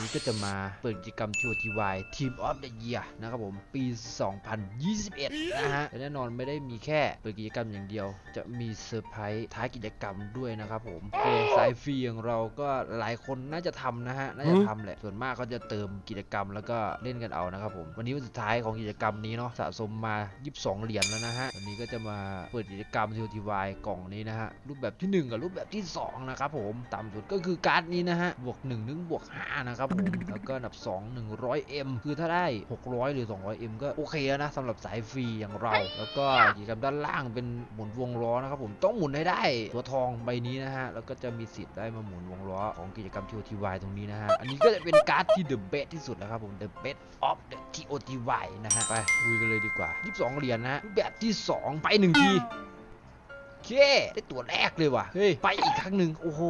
นี้ก็จะมาเปิดกิจกรรม TOTY Team of the Year นะครับผมปี 2021 นะฮะแต่แน่นอนไม่ได้มีแค่เปิดกิจกรรมอย่างเดียว จะมีเซอร์ไพรส์ท้ายกิจกรรมด้วยนะครับผมโอเคสายฟรีอย่างเราก็หลายคนน่าจะทำนะฮะน่าจะทำแหละส่วนมากก็จะเติมกิจกรรมแล้วก็เล่นกันเอานะครับผมวันนี้วันสุดท้ายของกิจกรรมนี้เนาะสะสมมา 22 เหรียญแล้วนะฮะวันนี้ก็จะมาเปิดกิจกรรม TOTY กล่องนี้นะฮะรูปแบบที่ 1 กับรูปแบบที่ 2 นะครับผมต่ำสุดก็คือการ์ดนี้นะฮะบวก1ถึงบวก5นะครับผมแล้วก็อันดับ 2 100M คือถ้าได้ 600 หรือ 200M ก็โอเคแล้วนะสำหรับสายฟรีอย่างเรา แล้วก็กิจกรรมด้านล่างเป็นหมุนวงล้อนะครับผมต้องหมุนให้ได้ตัวทองใบนี้นะฮะแล้วก็จะมีสิทธิ์ได้มาหมุนวงล้อของกิจกรรม TOTY ตรงนี้นะฮะอันนี้ก็จะเป็นการ์ดที่ the best ที่สุดนะครับผม the best of the TOTY นะฮะไปลุยกันเลยดีกว่า 22 เหรียญนะฮะแบบที่ 2 ไปหนึ่งที เคได้ตัวแรกเลยว่ะเฮ้ยไปอีกครั้งหนึ่งโอ้โห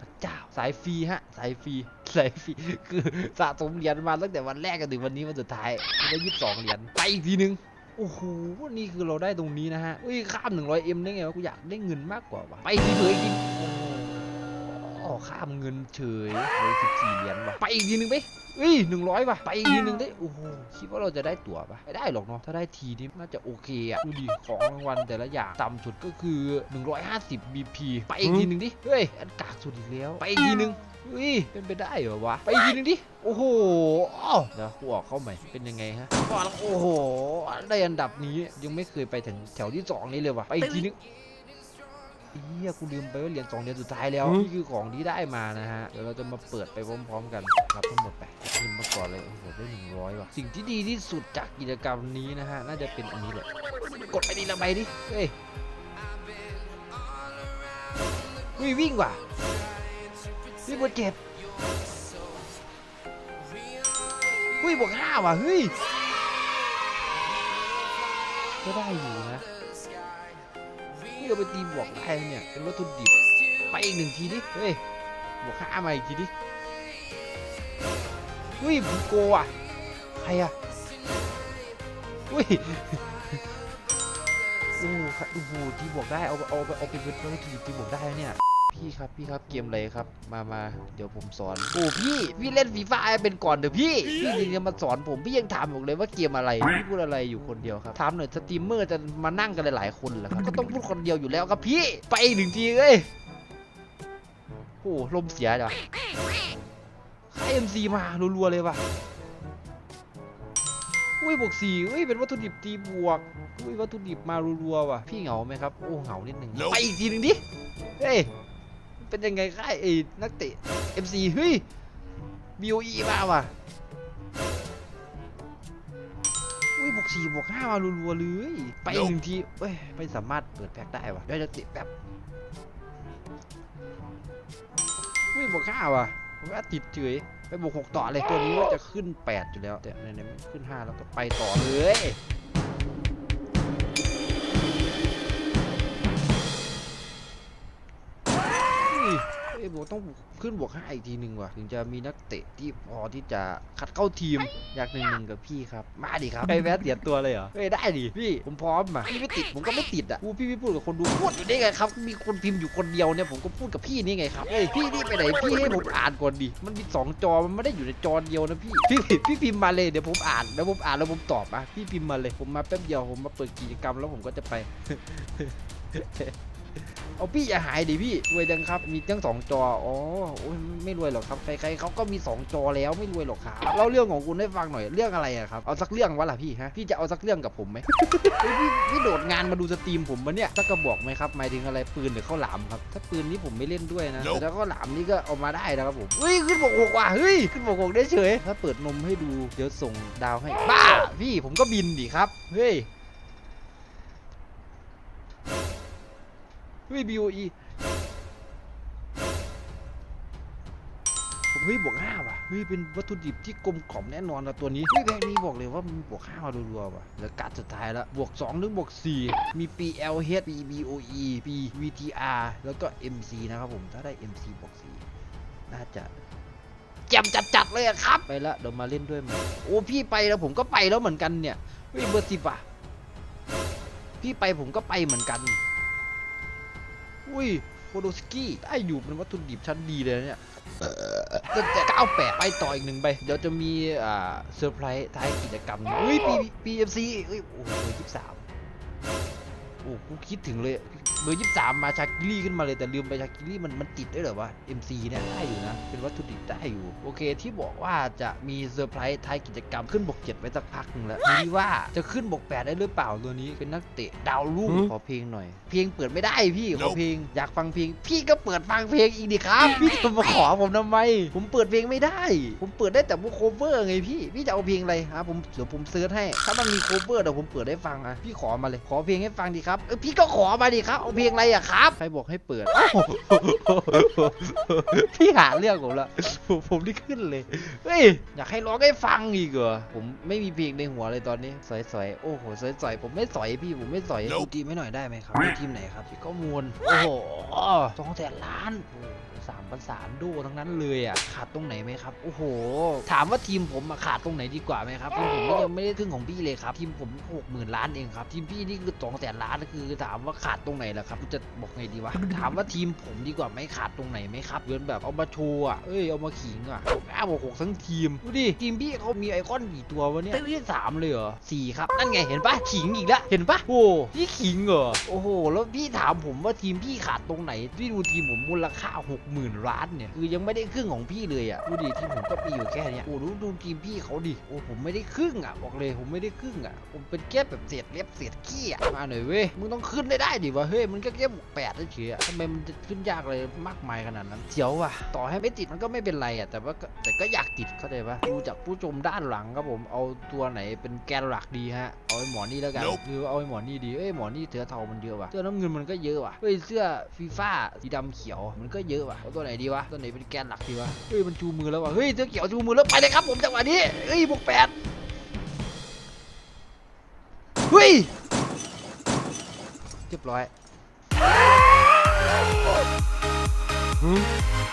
พระเจ้าสายฟรีฮะสายฟรีสายฟรีคือสะสมเหรียญมาตั้งแต่วันแรกกันถึงวันนี้วันสุดท้ายได้ยี่สิบสองเหรียญไปอีกทีหนึงโอ้โห นี่คือเราได้ตรงนี้นะฮะอุ้ยข้าม 100M ได้ไงวะ กูอยากได้เงินมากกว่าว่ะ ไปอีกทีเถอะอีกที โอ้โหข้ามเงินเฉยเลย14เหรียญว่ะไปอีกทีหนึงไปเฮ้ยหนึ่งร้อยป่ะไปอีกทีหนึงได้โอ้โหคิดว่าเราจะได้ตั๋วป่ะไม่ได้หรอกเนาะถ้าได้ทีนี่น่าจะโอเคอะดูดิของรางวัลแต่ละอย่างต่ำสุดก็คือ 150 BP ไปอีกทีหนึงดิเฮ้ยอันกากสุดอีกแล้ว ไปอีกทีหนึงเฮ้ยเป็นไปได้เหรอวะ ไปอีกทีหนึงดิ โอ้โหอ้าวเดี๋ยวกูออกเข้าใหม่ เป็นยังไงฮะก่อนโอ้โห ได้อันดับนี้ยังไม่เคยไปถึงแถวที่สองนี้เลยว่ะไปอีกทีนึง เฮียกูลืมไปว่าเหรียญสองเหรียญสุดท้ายแล้วนี่คือของที่ได้มานะฮะเดี๋ยวเราจะมาเปิดไปพร้อม ๆ กันรับทั้งหมดไปเงินมาก่อนเลยโอ้โหได้หนึ่งร้อยว่ะสิ่งที่ดีที่สุดจากกิจกรรมนี้นะฮะน่าจะเป็นอันนี้แหละกดไปดีละใบดิเฮ้ยเฮ้ยวิ่งว่ะวิ่งบนเจ็ดเฮ้ยบวกห้าว่ะเฮ้ยก็ได้อยู่นะ นี่เอาไปตีบวกได้เนี่ยเป็นวัตถุดิบไปอีกหนึ่งทีดิเฮ้ยบวกห้ามาอีกทีดิอุ้ยบุโกอะใครอะอุ้ยโอ้โหที่บวกได้เอาเอาเอาไปเป็นวัตถุดิบที่บวกได้เนี่ย พี่ครับพี่ครับเกมอะไรครับ มามาเดี๋ยวผมสอนโอ้พี่พี่เล่นฟีฟ่าเป็นก่อนเถอะพี่พี่ยังจะมาสอนผมพี่ยังถามผมเลยว่าเกมอะไรพี่พูดอะไรอยู่คนเดียวครับถามหน่อยสตรีมเมอร์จะมานั่งกันหลายๆคนเหรอครับก็ต้องพูดคนเดียวอยู่แล้วครับพี่ไปอีกหนึ่งทีเอ้ยโอ้ลมเสียจ้ะค่าเอ็มซีมารัวๆเลยว่ะอุ้ยบวกสี่อุ้ยเป็นวัตถุดิบตีบวกอุ้ยวัตถุดิบมารัวๆว่ะพี่เหงาไหมครับโอ้เหงานิดหนึ่งไปอีกทีหนึ่งดิเฮ้ย เป็นยังไงค่ายไอ้นักเตะ MC เฮ้ย BOE มาว่ะอุ้ยบวกสี่บวกห้ามารัวๆเลย ไปหนึ่งทีเอ้ยไม่สามารถเปิดแพ็กได้ว่ะได้นักเตะแป๊บอุ้ยบวกห้าว่ะว่าติดเฉยไปบวกหกต่อเลยตัวนี้ว่าจะขึ้นแปดอยู่แล้วแต่ในในมันขึ้นห้าแล้วก็ไปต่อเลย เอ้ยผมต้องขึ้นบวกห้าอีกทีหนึ่งว่ะถึงจะมีนักเตะที่พอที่จะคัดเข้าทีมอยากหนึ่งหนึ่งกับพี่ครับมาดิครับไปแวะเสียตัวเลยเหรอเฮ้ยได้ดิพี่ผมพร้อมอะพี่ไม่ติดผมก็ไม่ติดอะพูพี่พี่พูดกับคนดูพูดอยู่ได้ไงครับมีคนพิมพ์อยู่คนเดียวเนี่ยผมก็พูดกับพี่นี่ไงครับเฮ้ยพี่นี่ไปไหนพี่ให้ผมอ่านก่อนดิมันมีสองจอมันไม่ได้อยู่ในจอเดียวนะพี่พี่พี่พิมพ์มาเลยเดี๋ยวผมอ่านแล้วผมอ่านแล้วผมตอบอะพี่พิมพ์มาเลยผมมาแป๊บเดียวผมมาเปิดกิจกรรมแล้วผมก็จะไป เอาพี่อย่าหายดิพี่รวยจังครับ มีทั้งสองจออ๋อโอ้ยไม่รวยหรอกครับใครๆเขาก็มีสองจอแล้วไม่รวยหรอกครับเล่าเรื่องของคุณให้ฟังหน่อยเรื่องอะไรอะครับเอาสักเรื่องวะล่ะพี่ฮะพี่จะเอาสักเรื่องกับผมไหมเฮ้ยพี่พี่โดดงานมาดูสตรีมผมมะเนี่ยสักกระบอกไหมครับหมายถึงอะไรปืนหรือข้าวหลามครับถ้าปืนนี้ผมไม่เล่นด้วยนะแต่ถ้าข้าวหลามนี่ก็เอามาได้นะครับผมเฮ้ยขึ้นบกหกว่ะเฮ้ยขึ้นบกหกได้เฉยถ้าเปิดนมให้ดูเดี๋ยวส่งดาวให้บ้าพี่ผมก็บินดิครับเฮ้ย ฮ้ย BOE ผมเฮ้ยบวกห้าว่ะเฮ้ยเป็นวัตถุดิบที่กลมกล่อมแน่นอนนะตัวนี้เฮ้ยแบงค์นี้บอกเลยว่ามันบวกห้ามารัวๆว่ะแล้วการดสุดท้ายล้วบวก2ถึงบวก 4 มี PLH PBOE PVTR แล้วก็ MC นะครับผมถ้าได้ MC บวก4น่าจะแจ่มจัดๆเลยครับ ไปละเดี๋ยวมาเล่นด้วยมั้ยโอ้พี่ไปแล้วผมก็ไปแล้วเหมือนกันเนี่ยเฮ้ยเบอร์สิบอะพี่ไปผมก็ไปเหมือนกัน อุ้ยโดสกี้ได้อยู่เป็นวัตถุดิบชั้นดีเลยนะเนี่ยแต่แต่98ไปต่ออีกหนึ่งไป เดี๋ยวจะมีอ่าเซอร์ไพรส์ท้ายกิจกรรมอุ้ยปีปีเอฟซีเฮ้ยโอ้โหยี่สิบสามโอ้กูคิดถึงเลย เบอร์ยี่สามมาชากิลี่ขึ้นมาเลยแต่ลืมไปชากิลี่มันมันติดได้เหรอวะ MC เนี่ยได้อยู่นะ เป็นวัตถุดิบได้อยู่ โอเค ที่บอกว่าจะมีเซอร์ไพรส์ท้ายกิจกรรมขึ้นบกเจ็ดไว้สักพักหนึงแล้วดูดิว่าจะขึ้นบกแปดได้หรือเปล่าตัวนี้เป็นนักเตะดาวรุ่งขอเพลงหน่อย เพลงเปิดไม่ได้พี่ขอเพลงอยากฟังเพลง พี่ก็เปิดฟังเพลงอีกดิครับพี่จะมาขอผมทำไม ผมเปิดเพลงไม่ได้ ผมเปิดได้แต่พวกโคเวอร์ไงพี่พี่จะเอาเพลงอะไรฮะผมเดี๋ยวผมเซิร์ชให้ ถ้ามันมีโคเวอร์เดี๋ยวผมเปิดให้ฟังอะพี่ขอมาเลยขอเพลงให้ฟังดิครับเออพี่ก็ขอมาดิครับเอาเพลงอะไรอะครับ ใครบอกให้เปิดอ้าวพี่หาเรื่องผมละผมผมนี่ขึ้นเลย เฮ้ย อยากให้ร้องให้ฟังอีกเหรอ ผมไม่มีเพลงในหัวเลยตอนนี้ สอยๆ โอ้โห สอยๆ ผมไม่สอยพี่ ผมไม่สอยดูทีมให้หน่อยได้ไหมครับดูทีมไหนครับที่ข้อมูล โอ้โหสองแสนล้านโอ้โหสาม ประสานดูทั้งนั้นเลยอะขาดตรงไหนไหมครับโอ้โห ถามว่าทีมผมอะขาดตรงไหนดีกว่าไหมครับทีมผมนี่ยังไม่ได้ครึ่งของพี่เลยครับทีมผมหกหมื่นล้านเองครับทีมพี่นี่คือสองแสนล้านคือถามว่าขาดตรงไหนล่ะครับกูจะบอกไงดีวะถามว่าทีมผมดีกว่าไหมขาดตรงไหนไหมครับเกินแบบเอามาโชว์อะเอ้ยเอามาขิงอะหกห้าบอกหกทั้งทีมดูดิทีมพี่เขามีไอคอนกี่ตัววะเนี่ยไม่ใช่สามเลยเหรอสี่ครับนั่นไงเห็นปะขิงอีกแล้วเห็นปะโอ้พี่ขิงเหรอโอ้โหแล้วพี่ถามผมว่าทีมพี่ขาดตรงไหนพี่ดูทีมผมมูลค่าหกหมื่นล้านเนี่ยคือยังไม่ได้ครึ่งของพี่เลยอะดูดิทีมผมก็มีอยู่แค่เนี้ยโอ้ดูดูทีมพี่เขาดิโอ้ผมไม่ได้ครึ่งอะบอกเลยผมไม่ได้ครึ่งอะผมเป็นแค่แบบเศษเล็บเศษขี้อะมาหน่อยเว้ยมึงต้องขึ้นได้ได้ดิวะเฮ้ยมันก็แค่บวกแปดเฉยๆอะทำไมมันจะขึ้นยากเลยมากมายขนาดนั้นเสียวว่ะต่อให้ไม่ติดมันก็ไม่เป็นไรอะแต่ว่าแต่ก็อยากติดเข้าใจปะดูจากผู้ชมด้านหลังครับผมเอาตัวไหนเป็นแกนหลักดีฮะ เอาไอ้หมอนี่แล้วกัน Nope คือเอาไอ้หมอนี่ดีเอ้ยหมอนี่เสือเทามันเยอะว่ะเสื้อน้ำเงินมันก็เยอะว่ะเฮ้ยเสื้อฟีฟ่าสีดำเขียวมันก็เยอะว่ะเอาตัวไหนดีวะตัวไหนเป็นแกนหลักดีวะเฮ้ยมันชูมือแล้วว่ะเฮ้ยเสื้อเขียวชูมือแล้วไปเลยครับผมจังหวะนี้เฮ้ยบวกแปดเฮ้ยเรียบร้อย Huh?